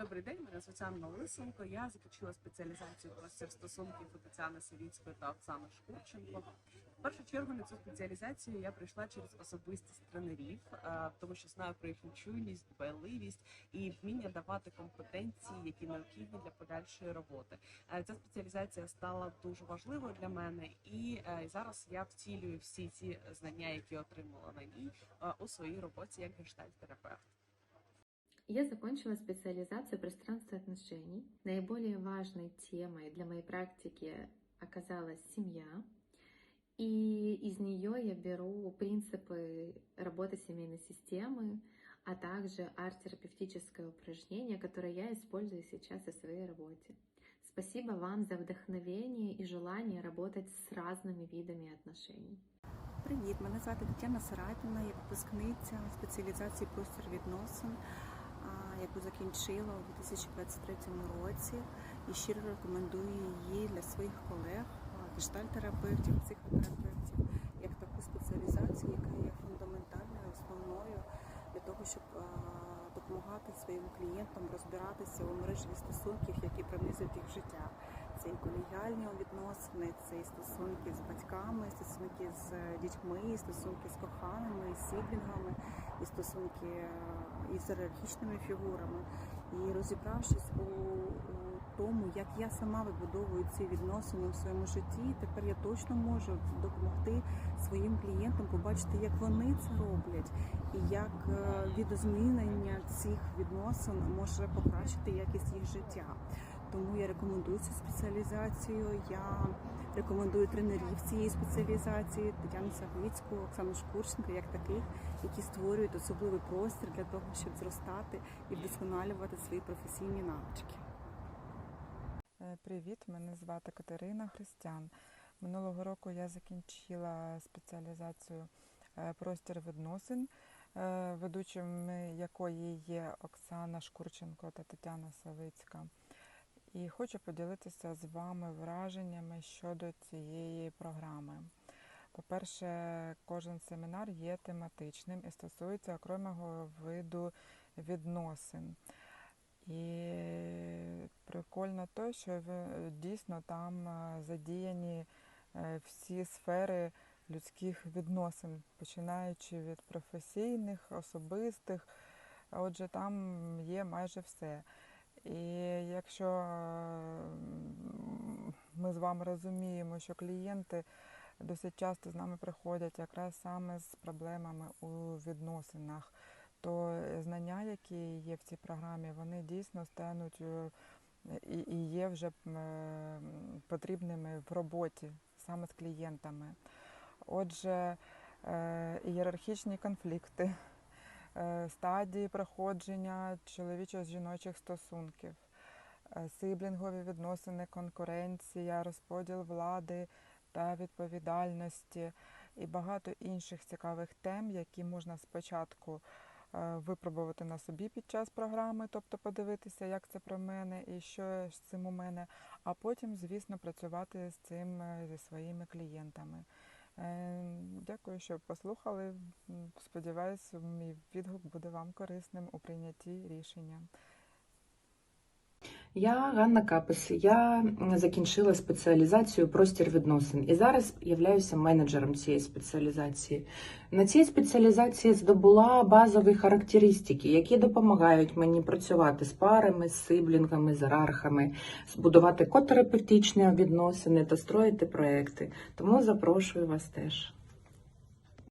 Добрий день, мене звуть Лисенко. Я закінчила спеціалізацію простір стосунків у Тетяни Савіцької та Оксани Шкурченко. В першу чергу на цю спеціалізацію я прийшла через особистість тренерів, е, тому що знаю про їхню чуйність, дбайливість і вміння давати компетенції, які необхідні для подальшої роботи. Е, Ця спеціалізація стала дуже важливою для мене, і е, зараз я втілюю всі ці знання, які отримала на ній у своїй роботі як гештальт-терапевт. Я закончила специализацию пространства отношений. Наиболее важной темой для моей практики оказалась семья. И из нее я беру принципы работы семейной системы, а также арт-терапевтическое упражнение, которое я использую сейчас в своей работе. Спасибо вам за вдохновение и желание работать с разными видами отношений. Привіт, мене звати Тетяна Сарапіна, я випускниця спеціалізації простір відносин, а, Яку закінчила у 2023 році і щиро рекомендую її для своїх колег, гештальтерапевтів, психотерапевтів, як таку спеціалізацію, яка є фундаментальною, основною для того, щоб допомагати своїм клієнтам розбиратися у мережі стосунків, які пронизують їх життя. Це і колегіальні відносини, це і стосунки з батьками, стосунки з дітьми, стосунки з коханими, з сіблінгами, і стосунки е, із ієрархічними фігурами. І розібравшись у, у тому, як я сама вибудовую ці відносини у своєму житті, тепер я точно можу допомогти своїм клієнтам побачити, як вони це роблять, і як е, відозмінення цих відносин може покращити якість їх життя. Тому я рекомендую цю спеціалізацію. Я рекомендую тренерів цієї спеціалізації Тетяну Савицьку, Оксану Шкурченко, як таких, які створюють особливий простір для того, щоб зростати і вдосконалювати свої професійні навички. Е, Привіт, мене звати Катерина Христян. Минулого року я закінчила спеціалізацію е, простір відносин, е, ведучими якої є Оксана Шкурченко та Тетяна Савицька. І хочу поділитися з вами враженнями щодо цієї програми. По-перше, кожен семінар є тематичним і стосується окремого виду відносин. І прикольно те, що дійсно там е, задіяні е, всі сфери людських відносин, починаючи від професійних, особистих. Отже, там є майже все. І якщо ми з вами розуміємо, що клієнти досить часто з нами приходять якраз саме з проблемами у відносинах, то знання, які є в цій програмі, вони дійсно стануть е, і є вже е, потрібними в роботі саме з клієнтами. Отже, е, ієрархічні конфлікти, стадії проходження чоловічо-жіночих стосунків, е, сиблінгові відносини, конкуренція, розподіл влади та відповідальності і багато інших цікавих тем, які можна спочатку е, випробувати на собі під час програми, тобто подивитися, як це про мене і що з цим у мене, а потім, звісно, працювати з цим е, зі своїми клієнтами. Е, Дякую, що послухали. Сподіваюся, мій відгук буде вам корисним у прийнятті рішення. Я Ганна Капис. Я закінчила спеціалізацію простір відносин і зараз являюся менеджером цієї спеціалізації. На цій спеціалізації здобула базові характеристики, які допомагають мені працювати з парами, з сиблінгами, з арархами, збудувати котерапевтичні відносини та строїти проекти. Тому запрошую вас теж.